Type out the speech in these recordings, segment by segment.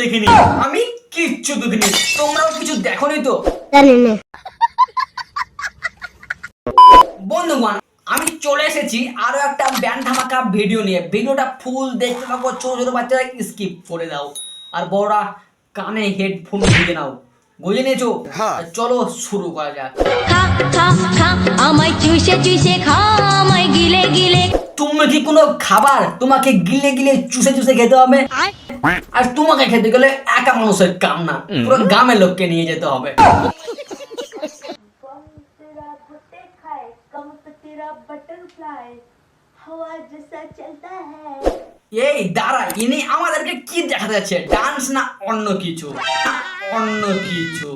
দেখিনি। আমি কিচ্ছু দেখিনি। তোমরাও কিছু দেখোনি তো? জানি না। বন্ধুগণ আমি চলে এসেছি আরও একটা ব্যান্ড ধামাকা ভিডিও নিয়ে। ভিডিওটা ফুল দেখতে থাকো ছোট ছোট বাচ্চারা স্কিপ করে দাও। আর বড়রা কানে হেডফোন গুঁজে নাও। বুঝে নিয়েছো? চলো শুরু করা যাক। খা খা খা আমায় চুষে চুষে খা আমায় গিলে গিলে। তুমি কি কোনো খাবার তোমাকে গিলে গিলে চুষে চুষে খেতে হবে? আর তোমাকে খেতে গেলে একা মানুষের কাম না পুরো গ্রামের লোককে নিয়ে যেতে হবে। এই দাঁড়া ইনি আমাদেরকে কি দেখাতে যাচ্ছে? ডান্স না অন্য কিছু? অন্য কিছু।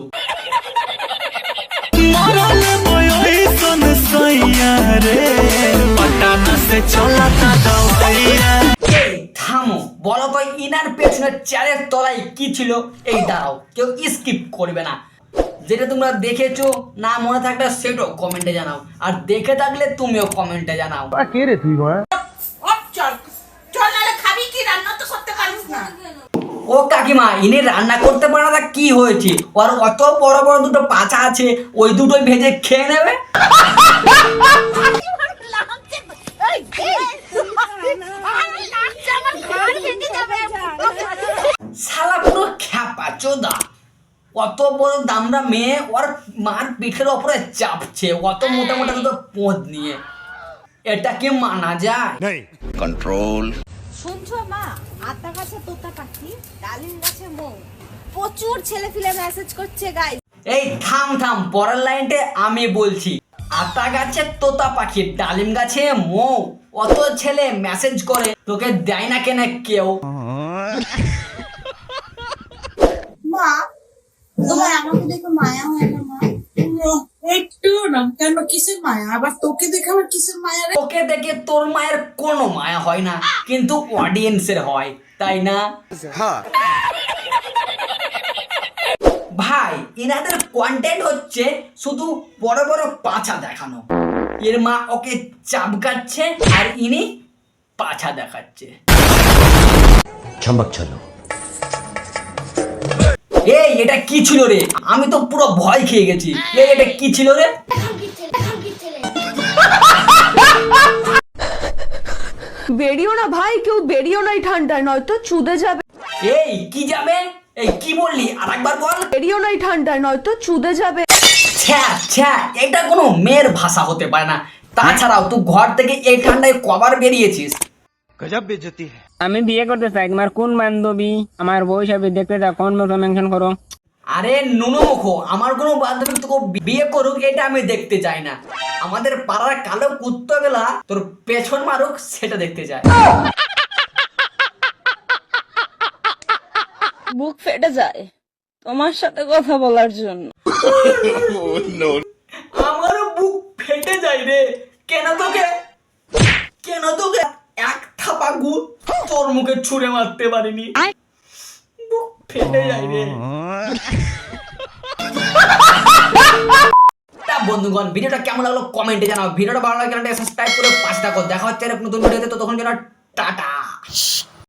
বলো তো ইনার পেছনের চেয়ারের তলায় কি ছিল? এই দাঁড়াও কেউ স্কিপ করবে না। যেটা তোমরা দেখেছ না মনে থাকলে সেটাও কমেন্টে জানাও। আর দেখে থাকলে তুমিও কমেন্টে জানাও। তুই ও কাকিমা ইনি রান্না করতে পারে না কি হয়েছে? ওর অত বড় বড় দুটো পাছা আছে ওই দুটোই ভেজে খেয়ে নেবে শালা পুরো খ্যাপা চোদা অত বড় দামড়া মেয়ে ওর মার পিঠের ওপরে চাপছে অত মোটা মোটা দুটো পোঁত নিয়ে। এটা কি মানা যায়? কন্ট্রোল শুনছো মা আতা গাছে তোতা পাখি ডালিম গাছে মৌ। প্রচুর ছেলে ফিলে মেসেজ করছে গাই এই থাম থাম পরের লাইনটে আমি বলছি আতা গাছে তোতা পাখি ডালিম গাছে মৌ। অত ছেলে মেসেজ করে তোকে দেয় না কেন কেউ। মা দেখে মায়া হয় না মা একটু না কেন? কিসের মায়া? আবার তোকে দেখে আবার কিসের মায়া রে? তোকে দেখে তোর মায়ের কোনো মায়া হয় না কিন্তু অডিয়েন্সের হয় তাই না? ভাই এনাদের কন্টেন্ট হচ্ছে শুধু বড় বড় পাছা দেখানো। এর মা ওকে চাবকাচ্ছে আর ইনি পাছা দেখাচ্ছে। এই এটা কি ছিল রে? আমি তো পুরো ভয় খেয়ে গেছি। এই এটা কি ছিল রে? বেরিও না ভাই কেউ বেরিও না এই ঠান্ডায় নয়তো চুদে যাবে। এই কি যাবে? এই কি বললি? আর একবার বল। বেরিও না এই ঠান্ডায় নয়তো চুদে যাবে। ছ্যা ছ্যা এটা কোনো মেয়ের ভাষা হতে পারে না। তাছাড়াও তুই ঘর থেকে এই ঠান্ডায় কবার বেরিয়েছিস? গজব বেজতি আমি বিয়ে করতে চাই তোমার কোন বান্ধবী? আমার বউ হিসাবে দেখতে চাও কোন মুখে মেনশন করো? আরে নুনু মুখো আমার কোনো বান্ধবী তোকে বিয়ে করুক এটা আমি দেখতে চাই না। আমাদের পাড়ার কালো কুত্তগুলা তোর পেছন মারুক সেটা দেখতে চাই। বুক ফেটে যায় তোমার সাথে কথা বলার জন্য আমারও বুক ফেটে যায় রে কেন তোকে কেন তোকে এক থাপা গু তোর মুখে ছুঁড়ে মারতে পারিনি। বুক ফেটে যায় রে। বন্ধুগণ ভিডিওটা কেমন লাগল কমেন্টে জানাও। ভিডিওটা ভালো লাগলে সাবস্ক্রাইব করে পাঁচটা কর দেখা হচ্ছে নতুন ভিডিওতে তো। তখন যেন টাটা।